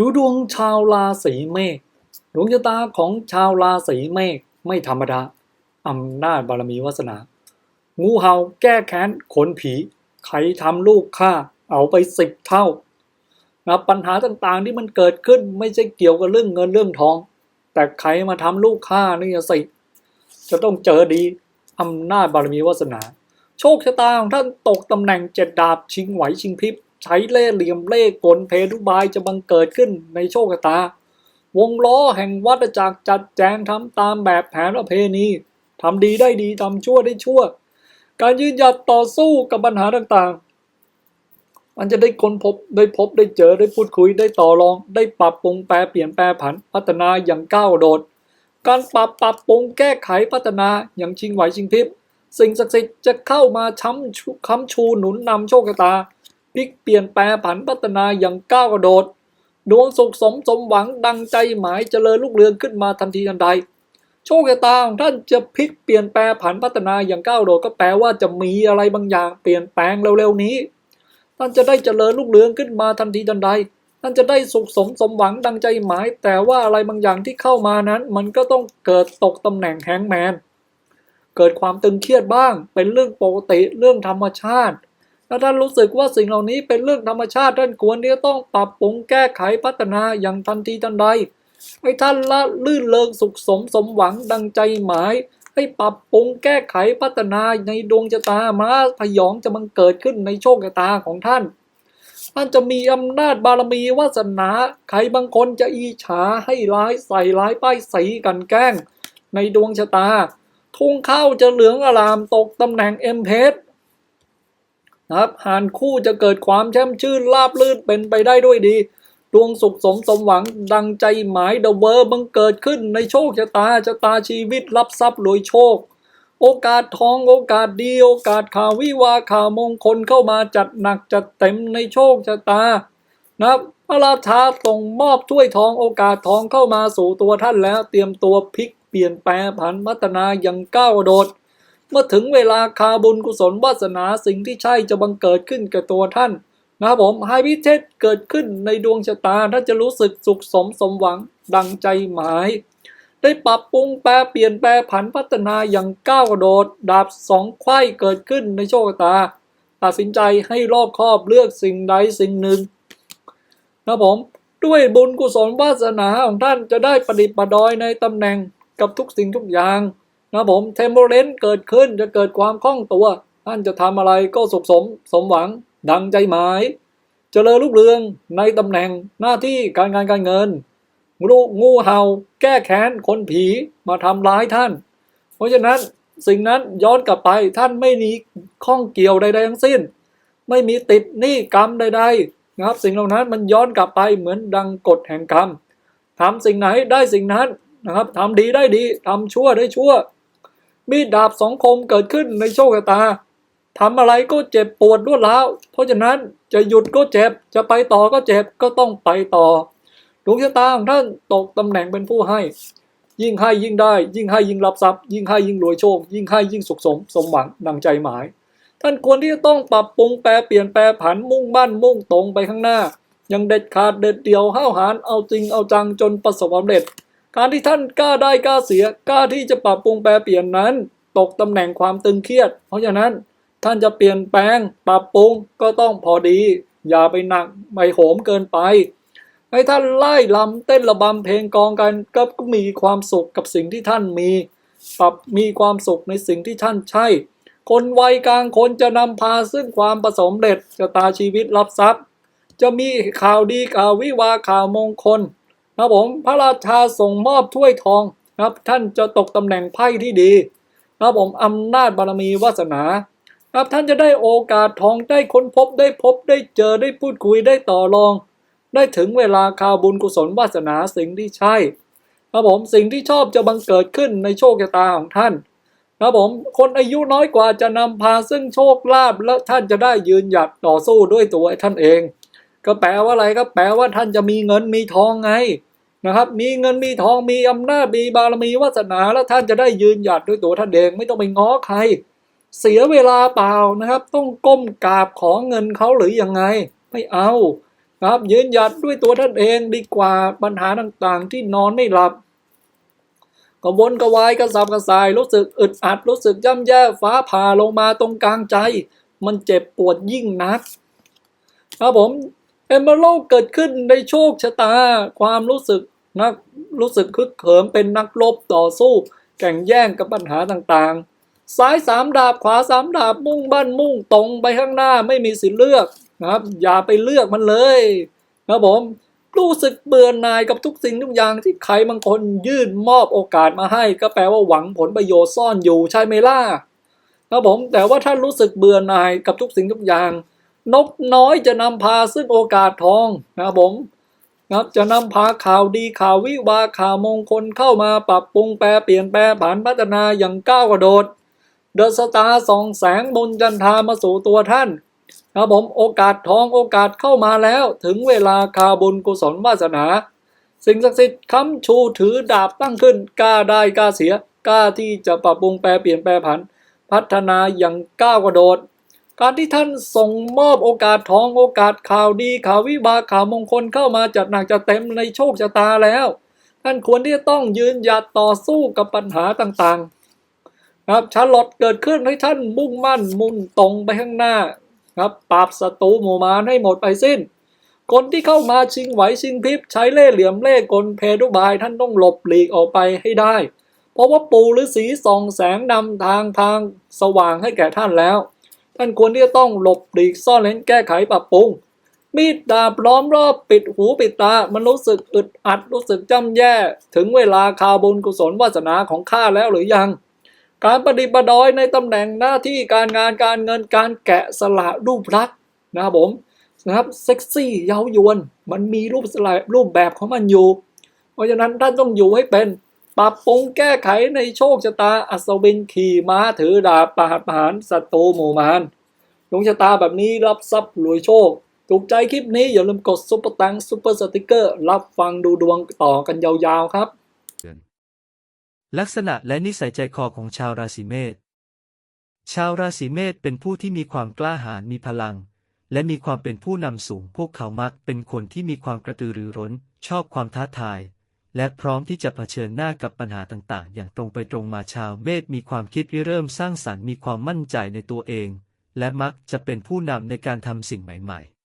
ดูดวงชาวราศีเมษดวงชะตาของชาวราศีเมษไม่ธรรมดาอำนาจบารมีวาสนา งูเห่าแก้แค้นขนผีใครทำลูกฆ่าเอาไปสิบเท่านะปัญหาต่างๆที่มันเกิดขึ้นไม่ใช่เกี่ยวกับเรื่องเงินเรื่องทอง แต่ใครมาทำลูกฆ่านี่สิ จะต้องเจอดีอำนาจบารมีวาสนา โชคชะตาของท่านตกตำแหน่งเจ็ดดาบชิงไหวชิงพริบ ใช้เล่ห์เหลี่ยมเล่ห์กลเพทุบายจะบังเกิดขึ้นในโชคชะตา วงล้อแห่งวัฏจักรจัดแจงทำตามแบบแผนประเพณีทำดีได้ดีทำชั่วได้ชั่ว การยืนหยัดต่อสู้กับปัญหาต่างๆ มันจะได้ค้นพบได้พบได้เจอได้พูดคุยได้ต่อรอง ได้ปรับปรุงแปรเปลี่ยนแปรผันพัฒนาอย่างก้าวโดด การปรับปรับปรุงแก้ไขพัฒนาอย่างชิงไหวชิงพริบสิ่งศักดิ์สิทธิ์จะเข้ามาช้ำค้ำชูหนุนนำโชคชะตา ลิกเปลี่ยนแปรผันพัฒนาอย่างก้าวกระโดด ดวงสุขสมสมหวังดังใจหมายเจริญรุ่งเรืองขึ้นมาทันทีทันใด โชคชะตาของท่านจะพลิกเปลี่ยนแปลผันพัฒนาอย่างก้าวกระโดดก็แปลว่าจะมีอะไรบางอย่างเปลี่ยนแปลงเร็วๆนี้ ท่านจะได้เจริญรุ่งเรืองขึ้นมาทันทีทันใดท่านจะได้สุขสมสมหวังดังใจหมาย แต่ว่าอะไรบางอย่างที่เข้ามานั้น มันก็ต้องเกิดตกตำแหน่งแฮงแมนเกิดความตึงเครียดบ้าง เป็นเรื่องปกติเรื่องธรรมชาติ ถ้าท่านรู้สึกว่าสิ่งเหล่านี้เป็นเรื่องธรรมชาติท่านควรที่จะต้องปรับปรุงแก้ไขพัฒนาอย่างทันทีทันใด ให้ท่านละลื่นเลิงสุขสมสมหวังดังใจหมาย ให้ปรับปรุงแก้ไขพัฒนาในดวงชะตามาพยองจะมันเกิดขึ้นในโชคชะตาของท่าน ท่านจะมีอำนาจบารมีวาสนาใครบางคนจะอีฉาให้ร้ายใส่ร้ายป้ายสีกันแกล้ง ในดวงชะตา ทุ่งข้าวจะเหลืองอลามตกตำแหน่งเอ็มเพส นะครับหานคู่จะเกิดความแช่มชื่นราบลื่นเป็นไปได้ด้วยดี ดวงสุขสมสมหวังดังใจหมายเดอะเวอร์บังเกิดขึ้นในโชคชะตาชะตาชีวิตรับทรัพย์รวยโชค โอกาสทองโอกาสดีโอกาสข่าววิวาข่าวมงคลเข้ามาจัดหนักจัดเต็มในโชคชะตานะครับพระราชาส่งมอบถ้วยทองโอกาสทองเข้ามาสู่ตัวท่านแล้ว เตรียมตัวพลิกเปลี่ยนแปลงผันพัฒนาอย่างก้าวโดด เมื่อถึงเวลาคาบุญกุศลวาสนาสิ่งที่ใช่จะบังเกิดขึ้นกับตัวท่านนะครับผมให้พิเศเกิดขึ้นในดวงชะตาท่านจะรู้สึกสุขสมสมหวังดังใจหมาย ได้ปรับปรุงแปลเปลี่ยนแปลผันพัฒนาอย่างก้าวกระโดด ดาบสองไขว้เกิดขึ้นในโชคชะตา ตัดสินใจให้รอบคอบเลือกสิ่งใดสิ่งหนึ่งนะครับผมด้วยบุญกุศลวาสนาของท่านจะได้ประดิษฐ์ประดอยในตำแหน่งกับทุกสิ่งทุกอย่าง นะผมเทมโ r เรนเกิดขึ้นจะเกิดความคล่องตัว ท่านจะทำอะไรก็สุขสม สมหวัง ดังใจหมายเจริญรุ่งเรืองในตำแหน่งหน้าที่การงานการเงินงูงูเห่า แก้แค้นคนผีมาทำร้ายท่าน เพราะฉะนั้นสิ่งนั้นย้อนกลับไปท่านไม่มีข้องเกี่ยวใดๆทั้งสิ้น ไม่มีติดหนี้กรรมใดๆนะครับ สิ่งเหล่านั้นมันย้อนกลับไปเหมือนดังกฎแห่งกรรมทำสิ่งไหนได้สิ่งนั้นนะครับทำดีได้ดีทำชั่วได้ชั่ว มีดดาบสองคมเกิดขึ้นในโชคชะตาทำอะไรก็เจ็บปวดรวดร้าว เพราะฉะนั้นจะหยุดก็เจ็บ จะไปต่อก็เจ็บก็ต้องไปต่อดวงชะตาของท่านตกตำแหน่งเป็นผู้ให้ ยิ่งให้ยิ่งได้ ยิ่งให้ยิ่งรับทรัพย์ ยิ่งให้ยิ่งรวยโชค ยิ่งให้ยิ่งสุขสมสมหวังดังใจหมาย ท่านควรที่จะต้องปรับปรุงแปรเปลี่ยนแปรผันมุ่งบ้านมุ่งตรงไปข้างหน้า ยังเด็ดขาดเด็ดเดี่ยวห้าวหาญเอาจริงเอาจังจนประสบความสำเร็จ การที่ท่านกล้าได้กล้าเสียกล้าที่จะปรับปรุงแปรเปลี่ยนนั้น ตกตำแหน่งความตึงเครียด เพราะฉะนั้นท่านจะเปลี่ยนแปลงปรับปรุงก็ต้องพอดี อย่าไปหนักไม่โหมเกินไป ให้ท่านไล่ลำเต้นระบำเพลงกองกันก็มีความสุขกับสิ่งที่ท่านมี ปรับมีความสุขในสิ่งที่ท่านใช่ คนวัยกลางคนจะนำพาซึ่งความประสมเร็จชะตาชีวิตรับทรัพย์ จะมีข่าวดีข่าววิวาข่าวมงคล นะครับผมพระราชาส่งมอบถ้วยทองนะครับ ท่านจะตกตำแหน่งไพ่ที่ดีนะครับผมอำนาจบารมีวาสนาครับท่านจะได้โอกาสทองได้ค้นพบได้พบได้เจอได้พูดคุยได้ต่อรอง ได้ถึงเวลาข่าวบุญกุศลวาสนาสิ่งที่ใช่ครับผมสิ่งที่ชอบจะบังเกิดขึ้นในโชคชะตาของท่านครับผมคนอายุน้อยกว่าจะนำพาซึ่งโชคลาภและท่านจะได้ยืนหยัดต่อสู้ด้วยตัวท่านเอง ก็แปลว่าอะไรก็แปลว่าท่านจะมีเงินมีทองไง นะครับ มีเงินมีทองมีอำนาจมีบารมีวาสนาแล้วท่านจะได้ยืนหยัดด้วยตัวท่านเองไม่ต้องไปง้อใคร เสียเวลาเปล่านะครับ ต้องก้มกราบขอเงินเขาหรือยังไง ไม่เอานะครับยืนหยัดด้วยตัวท่านเองดีกว่าปัญหาต่างๆ ที่นอนไม่หลับกระวนกระวายกระสับกระส่ายรู้สึกอึดอัดรู้สึกย่ำแย่ฟ้าผ่าลงมาตรงกลางใจ มันเจ็บปวดยิ่งนักครับผม เอมเบโลเกิดขึ้นในโชคชะตา ความรู้สึกนักรู้สึกคึกเขิมเป็นนักรบต่อสู้ แข่งแย่งกับปัญหาต่างๆ ซ้ายสามดาบขวาสามดาบมุ่งบ้านมุ่งตรงไปข้างหน้าไม่มีสิทธิ์เลือกนะครับ อย่าไปเลือกมันเลยนะผมรู้สึกเบื่อหน่ายกับทุกสิ่งทุกอย่างที่ใครบางคนยื่นมอบโอกาสมาให้ ก็แปลว่าหวังผลประโยชน์ซ่อนอยู่ใช่ไหมล่ะนะผมแต่ว่าถ้ารู้สึกเบื่อหน่ายกับทุกสิ่งทุกอย่าง นกน้อยจะนำพาซึ่งโอกาสทองนะครับผมนะครับจะนำพาข่าวดีข่าววิวาข่าวมงคลเข้ามาปรับปรุงแปรเปลี่ยนแปลผันพัฒนาอย่างก้าวกระโดด เดอะสตาร์สองแสงบนจันทามาสู่ตัวท่านครับผมโอกาสทองโอกาสเข้ามาแล้วถึงเวลาคาบุญกุศลวาสนา สิ่งศักดิ์สิทธิ์ค้ำชูถือดาบตั้งขึ้นกล้าได้กล้าเสียกล้าที่จะปรับปรุงแปรเปลี่ยนแปลผัน พัฒนาอย่างก้าวกระโดด การที่ท่านส่งมอบโอกาสทองโอกาสข่าวดีข่าววิบากข่าวมงคลเข้ามาจัดหนักจัดเต็มในโชคชะตาแล้ว ท่านควรที่จะต้องยืนหยัดต่อสู้กับปัญหาต่างๆ ครับชาลอตเกิดขึ้นให้ท่านมุ่งมั่นมุ่งตรงไปข้างหน้าครับปราบศัตรูหมู่มารให้หมดไปสิ้น คนที่เข้ามาชิงไหวชิงพริบใช้เล่ห์เหลี่ยมเล่ห์กลเพดุบายท่านต้องหลบหลีกออกไปให้ได้ เพราะว่าปู่ฤาษีส่องแสงนำทางทางสว่างให้แก่ท่านแล้ว ท่านควรที่จะต้องหลบหลีกซ่อนเลนแก้ไขปรับปรุง มีดดาบล้อมรอบปิดหูปิดตา มันรู้สึกอึดอัดรู้สึกจำแย่ ถึงเวลาคาบุญกุศลวาสนาของข้าแล้วหรือยัง การปฏิบัติดอยในตำแหน่งหน้าที่การงานการเงินการแกะสละรูปลักษณ์นะครับผมนะครับเซ็กซี่เย้ายวน มันมีรูปสลายรูปแบบของมันอยู่ เพราะฉะนั้นท่านต้องอยู่ให้เป็น ปรับปรุงแก้ไขในโชคชะตาอัศวินขี่ม้าถือดาบประหัตประหารศัตรูหมู่มารดวงชะตาแบบนี้รับทรัพย์รวยโชค ถูกใจคลิปนี้อย่าลืมกดซุปเปอร์ตังซุปเปอร์สติกเกอร์ รับฟังดูดวงต่อกันยาวๆครับ ลักษณะและนิสัยใจคอของชาวราศีเมษชาวราศีเมษเป็นผู้ที่มีความกล้าหาญมีพลัง และมีความเป็นผู้นำสูง พวกเขามักเป็นคนที่มีความกระตือรือร้น ชอบความท้าทาย และพร้อมที่จะเผชิญหน้ากับปัญหาต่างๆ อย่างตรงไปตรงมาชาวเมษมีความคิดริเริ่มสร้างสรรค์มีความมั่นใจในตัวเอง และมักจะเป็นผู้นำในการทำสิ่งใหม่ ๆ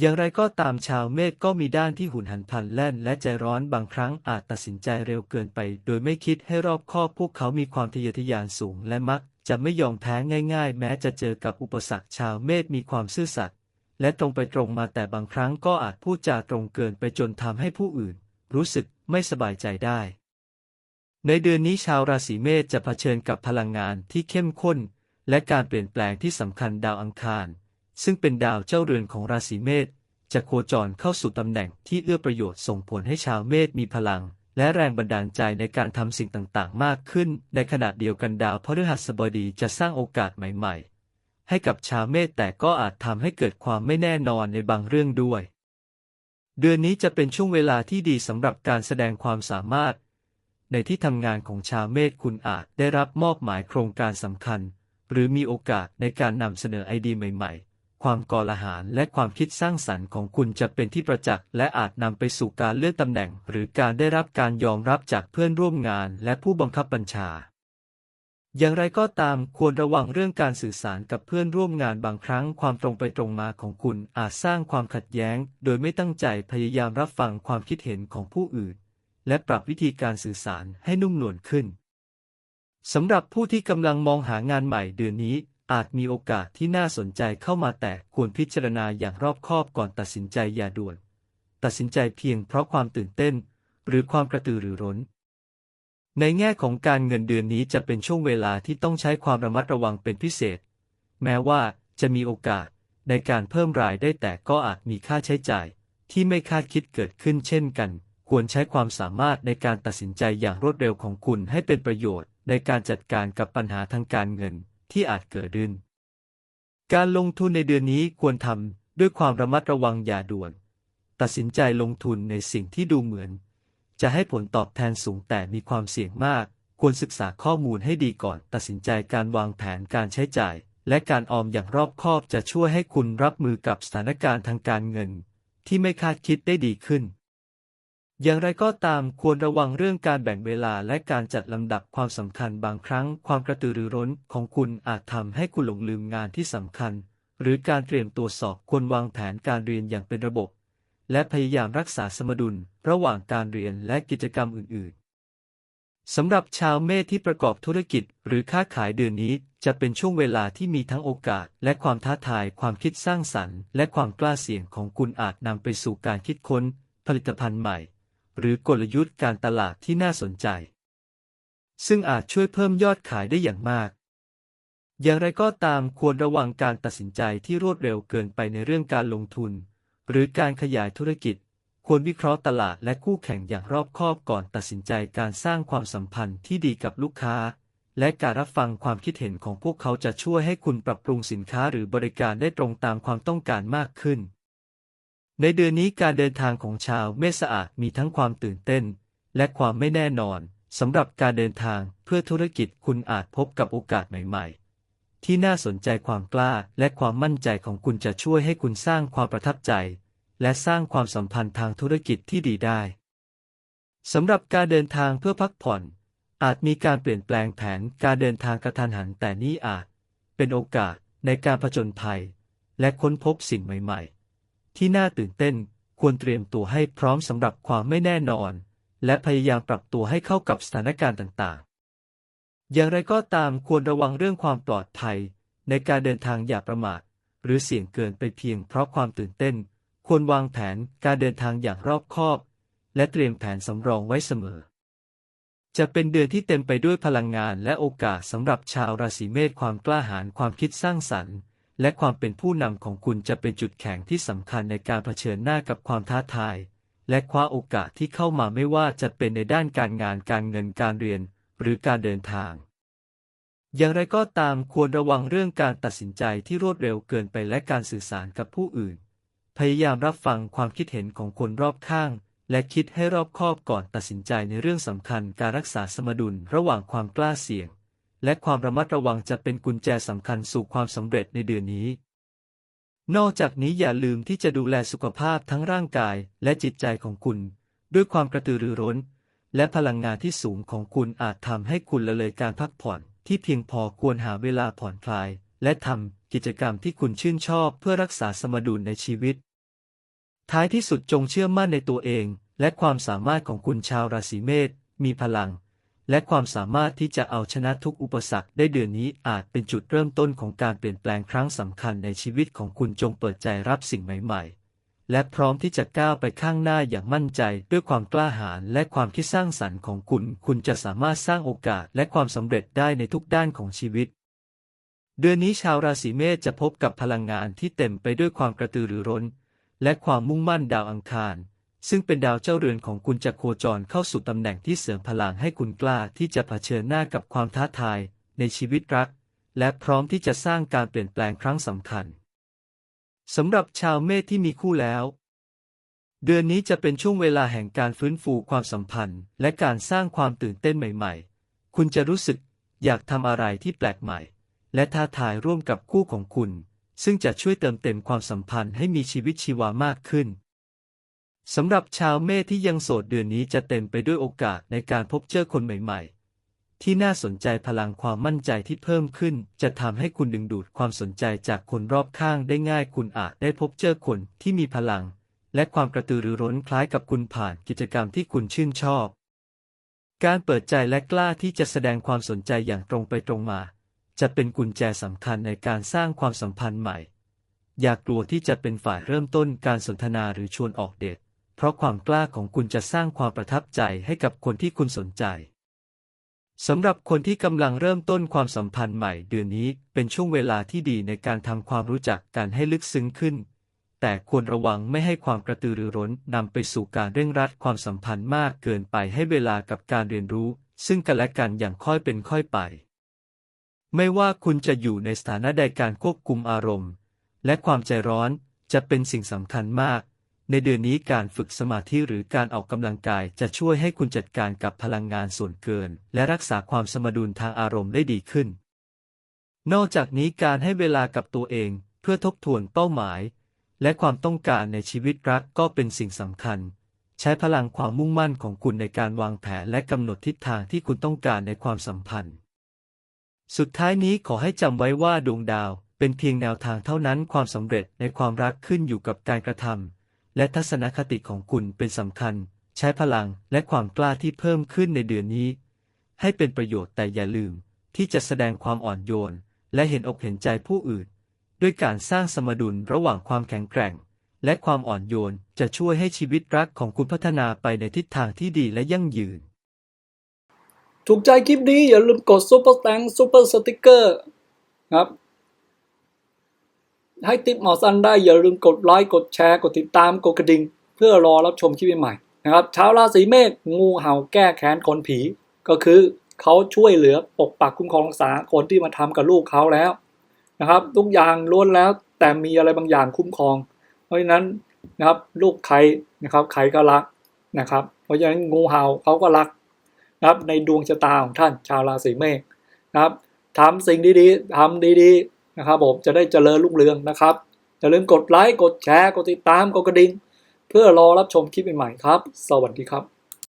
อย่างไรก็ตามชาวเมษก็มีด้านที่หุนหันพลันแล่น และใจร้อนบางครั้งอาจตัดสินใจเร็วเกินไป โดยไม่คิดให้รอบคอบพวกเขามีความทะเยอทะยานสูง และมักจะไม่ยอมแพ้ง่าย ๆ แม้จะเจอกับอุปสรรคชาวเมษมีความซื่อสัตย์และตรงไปตรงมาแต่บางครั้งก็อาจพูดจาตรงเกินไปจนทำให้ผู้อื่น รู้สึกไม่สบายใจได้ ในเดือนนี้ชาวราศีเมษจะเผชิญกับพลังงานที่เข้มข้น และการเปลี่ยนแปลงที่สำคัญดาวอังคาร ซึ่งเป็นดาวเจ้าเรือนของราศีเมษจะโคจรเข้าสู่ตำแหน่งที่เอื้อประโยชน์ส่งผลให้ชาวเมษมีพลัง และแรงบันดาลใจในการทำสิ่งต่างๆ มากขึ้น ในขณะเดียวกันดาวพฤหัสบดีจะสร้างโอกาสใหม่ ๆ ให้กับชาวเมษแต่ก็อาจทำให้เกิดความไม่แน่นอนในบางเรื่องด้วย เดือนนี้จะเป็นช่วงเวลาที่ดีสำหรับการแสดงความสามารถ ในที่ทำงานของชาวเมษคุณอาจได้รับมอบหมายโครงการสำคัญ หรือมีโอกาสในการนำเสนอไอเดียใหม่ ๆ ความกลาหารและความคิดสร้างสรรค์ของคุณจะเป็นที่ประจักษ์และอาจนำไปสู่การเลื่อนตำแหน่ง หรือการได้รับการยอมรับจากเพื่อนร่วมงานและผู้บังคับบัญชา อย่างไรก็ตามควรระวังเรื่องการสื่อสารกับเพื่อนร่วมงานบางครั้งความตรงไปตรงมาของคุณอาจสร้างความขัดแย้ง โดยไม่ตั้งใจพยายามรับฟังความคิดเห็นของผู้อื่น และปรับวิธีการสื่อสารให้นุ่มนวลขึ้นสำหรับผู้ที่กำลังมองหางานใหม่เดือนนี้ อาจมีโอกาสที่น่าสนใจเข้ามาแต่ควรพิจารณาอย่างรอบคอบก่อนตัดสินใจอย่าด่วน ตัดสินใจเพียงเพราะความตื่นเต้น หรือความกระตือรือร้น ในแง่ของการเงินเดือนนี้จะเป็นช่วงเวลาที่ต้องใช้ความระมัดระวังเป็นพิเศษ แม้ว่าจะมีโอกาสในการเพิ่มรายได้แต่ก็อาจมีค่าใช้จ่าย ที่ไม่คาดคิดเกิดขึ้นเช่นกัน ควรใช้ความสามารถในการตัดสินใจอย่างรวดเร็วของคุณให้เป็นประโยชน์ ในการจัดการกับปัญหาทางการเงินที่อาจเกิดขึ้น การลงทุนในเดือนนี้ควรทำด้วยความระมัดระวังอย่าด่วน ตัดสินใจลงทุนในสิ่งที่ดูเหมือน จะให้ผลตอบแทนสูงแต่มีความเสี่ยงมาก ควรศึกษาข้อมูลให้ดีก่อนตัดสินใจการวางแผนการใช้จ่าย และการออมอย่างรอบคอบจะช่วยให้คุณรับมือกับสถานการณ์ทางการเงิน ที่ไม่คาดคิดได้ดีขึ้น อย่างไรก็ตามควรระวังเรื่องการแบ่งเวลาและการจัดลำดับความสำคัญบางครั้ง ความกระตือรือร้นของคุณอาจทำให้คุณหลงลืมงานที่สำคัญ หรือการเตรียมตัวสอบควรวางแผนการเรียนอย่างเป็นระบบ และพยายามรักษาสมดุลระหว่างการเรียนและกิจกรรมอื่น ๆ สำหรับชาวเมษที่ประกอบธุรกิจหรือค้าขายเดือนนี้จะเป็นช่วงเวลาที่มีทั้งโอกาส และความท้าทาย ความคิดสร้างสรรค์ และความกล้าเสี่ยงของคุณอาจนำไปสู่การคิดค้น ผลิตภัณฑ์ใหม่ หรือกลยุทธ์การตลาดที่น่าสนใจ ซึ่งอาจช่วยเพิ่มยอดขายได้อย่างมากอย่างไรก็ตามควรระวังการตัดสินใจที่รวดเร็วเกินไปในเรื่องการลงทุน หรือการขยายธุรกิจ ควรวิเคราะห์ตลาดและคู่แข่งอย่างรอบคอบก่อนตัดสินใจการสร้างความสัมพันธ์ที่ดีกับลูกค้า และการรับฟังความคิดเห็นของพวกเขาจะช่วยให้คุณปรับปรุงสินค้าหรือบริการได้ตรงตามความต้องการมากขึ้น ในเดือนนี้การเดินทางของชาวเมษอาจมีทั้งความตื่นเต้น และความไม่แน่นอนสำหรับการเดินทางเพื่อธุรกิจคุณอาจพบกับโอกาสใหม่ ๆ ที่น่าสนใจความกล้าและความมั่นใจของคุณจะช่วยให้คุณสร้างความประทับใจ และสร้างความสัมพันธ์ทางธุรกิจที่ดีได้สำหรับการเดินทางเพื่อพักผ่อน อาจมีการเปลี่ยนแปลงแผนการเดินทางกระทันหันแต่นี่อาจ เป็นโอกาสในการผจญภัย และค้นพบสิ่งใหม่ ๆ ที่น่าตื่นเต้นควรเตรียมตัวให้พร้อมสำหรับความไม่แน่นอน และพยายามปรับตัวให้เข้ากับสถานการณ์ต่าง อย่างไรก็ตามควรระวังเรื่องความปลอดภัย ในการเดินทางอย่าประมาท หรือเสี่ยงเกินไปเพียงเพราะความตื่นเต้น ควรวางแผนการเดินทางอย่างรอบคอบ และเตรียมแผนสำรองไว้เสมอ จะเป็นเดือนที่เต็มไปด้วยพลังงานและโอกาสสำหรับชาวราศีเมษความกล้าหาญความคิดสร้างสรรค์ และความเป็นผู้นำของคุณจะเป็นจุดแข็งที่สำคัญในการเผชิญหน้ากับความท้าทาย และคว้าโอกาสที่เข้ามาไม่ว่าจะเป็นในด้านการงานการเงินการเรียน หรือการเดินทาง อย่างไรก็ตามควรระวังเรื่องการตัดสินใจที่รวดเร็วเกินไปและการสื่อสารกับผู้อื่น พยายามรับฟังความคิดเห็นของคนรอบข้าง และคิดให้รอบคอบก่อนตัดสินใจในเรื่องสำคัญการรักษาสมดุลระหว่างความกล้าเสี่ยง และความระมัดระวังจะเป็นกุญแจสำคัญสู่ความสำเร็จในเดือนนี้นอกจากนี้อย่าลืมที่จะดูแลสุขภาพทั้งร่างกายและจิตใจของคุณ ด้วยความกระตือรือร้น และพลังงานที่สูงของคุณอาจทำให้คุณละเลยการพักผ่อนที่เพียงพอควรหาเวลาผ่อนคลาย และทำกิจกรรมที่คุณชื่นชอบเพื่อรักษาสมดุลในชีวิต ท้ายที่สุดจงเชื่อมั่นในตัวเอง และความสามารถของคุณชาวราศีเมษมีพลัง และความสามารถที่จะเอาชนะทุกอุปสรรคได้เดือนนี้อาจเป็นจุดเริ่มต้นของการเปลี่ยนแปลงครั้งสำคัญในชีวิตของคุณจงเปิดใจรับสิ่งใหม่ ๆ และพร้อมที่จะก้าวไปข้างหน้าอย่างมั่นใจ ด้วยความกล้าหาญและความคิดสร้างสรรค์ของคุณ คุณจะสามารถสร้างโอกาสและความสำเร็จได้ในทุกด้านของชีวิต เดือนนี้ชาวราศีเมษจะพบกับพลังงานที่เต็มไปด้วยความกระตือรือร้น และความมุ่งมั่นดาวอังคาร ซึ่งเป็นดาวเจ้าเรือนของคุณจะโคจรเข้าสู่ตำแหน่งที่เสริมพลังให้คุณกล้าที่จะเผชิญหน้ากับความท้าทาย ในชีวิตรัก และพร้อมที่จะสร้างการเปลี่ยนแปลงครั้งสำคัญ สำหรับชาวเมษที่มีคู่แล้ว เดือนนี้จะเป็นช่วงเวลาแห่งการฟื้นฟูความสัมพันธ์ และการสร้างความตื่นเต้นใหม่ ๆ คุณจะรู้สึกอยากทำอะไรที่แปลกใหม่ และท้าทายร่วมกับคู่ของคุณ ซึ่งจะช่วยเติมเต็มความสัมพันธ์ให้มีชีวิตชีวามากขึ้นสำหรับชาวเมษที่ยังโสดเดือนนี้จะเต็มไปด้วยโอกาสในการพบเจอคนใหม่ๆ ที่น่าสนใจพลังความมั่นใจที่เพิ่มขึ้น จะทำให้คุณดึงดูดความสนใจจากคนรอบข้างได้ง่าย คุณอาจได้พบเจอคนที่มีพลัง และความกระตือรือร้นคล้ายกับคุณผ่านกิจกรรมที่คุณชื่นชอบ การเปิดใจและกล้าที่จะแสดงความสนใจอย่างตรงไปตรงมา จะเป็นกุญแจสำคัญในการสร้างความสัมพันธ์ใหม่ อย่ากลัวที่จะเป็นฝ่ายเริ่มต้นการสนทนาหรือชวนออกเดทเพราะความกล้าของคุณจะสร้างความประทับใจให้กับคนที่คุณสนใจ สำหรับคนที่กำลังเริ่มต้นความสัมพันธ์ใหม่เดือนนี้เป็นช่วงเวลาที่ดีในการทำความรู้จักกันให้ลึกซึ้งขึ้น แต่ควรระวังไม่ให้ความกระตือรือร้นนำไปสู่การเร่งรัดความสัมพันธ์มากเกินไปให้เวลากับการเรียนรู้ ซึ่งกันและกันอย่างค่อยเป็นค่อยไป ไม่ว่าคุณจะอยู่ในสถานะใดการควบคุมอารมณ์ และความใจร้อนจะเป็นสิ่งสำคัญมาก ในเดือนนี้การฝึกสมาธิหรือการออกกำลังกายจะช่วยให้คุณจัดการกับพลังงานส่วนเกิน และรักษาความสมดุลทางอารมณ์ได้ดีขึ้น นอกจากนี้การให้เวลากับตัวเองเพื่อทบทวนเป้าหมาย และความต้องการในชีวิตรักก็เป็นสิ่งสำคัญ ใช้พลังความมุ่งมั่นของคุณในการวางแผนและกำหนดทิศทางที่คุณต้องการในความสัมพันธ์ สุดท้ายนี้ขอให้จำไว้ว่าดวงดาว เป็นเพียงแนวทางเท่านั้นความสำเร็จในความรักขึ้นอยู่กับการกระทำ และทัศนคติของคุณเป็นสำคัญ ใช้พลังและความกล้าที่เพิ่มขึ้นในเดือนนี้ ให้เป็นประโยชน์แต่อย่าลืม ที่จะแสดงความอ่อนโยน และเห็นอกเห็นใจผู้อื่น ด้วยการสร้างสมดุลระหว่างความแข็งแกร่ง และความอ่อนโยนจะช่วยให้ชีวิตรักของคุณพัฒนาไปในทิศทางที่ดีและยั่งยืน ถูกใจคลิปนี้อย่าลืมกดซุปเปอร์แตงซุปเปอร์สติกเกอร์ครับ ให้ติปหมอสันได้อย่าลืมกดไลค์กดแชร์กดติดตามกดกระดิ่ง เพื่อรอรับชมคลิปใหม่ๆนะครับชาวราศีเมษงูเห่าแก้แค้นคนผี ก็คือเขาช่วยเหลือปกปักคุ้มครองรักษาคนที่มาทำกับลูกเขาแล้วนะครับทุกอย่างล้วนแล้วแต่มีอะไรบางอย่างคุ้มครอง เพราะฉะนั้นนะครับลูกใครนะครับใครก็รักนะครับ เพราะฉะนั้นงูเห่าเขาก็รักนะครับในดวงชะตาของท่านชาวราศีเมษนะครับทำสิ่งดีๆทำดีๆ นะครับผมจะได้เจริญรุ่งเรืองนะครับอย่าลืมกดไลค์กดแชร์กดติดตามกดกระดิ่งเพื่อรอรับชมคลิปใหม่ๆครับ สวัสดีครับ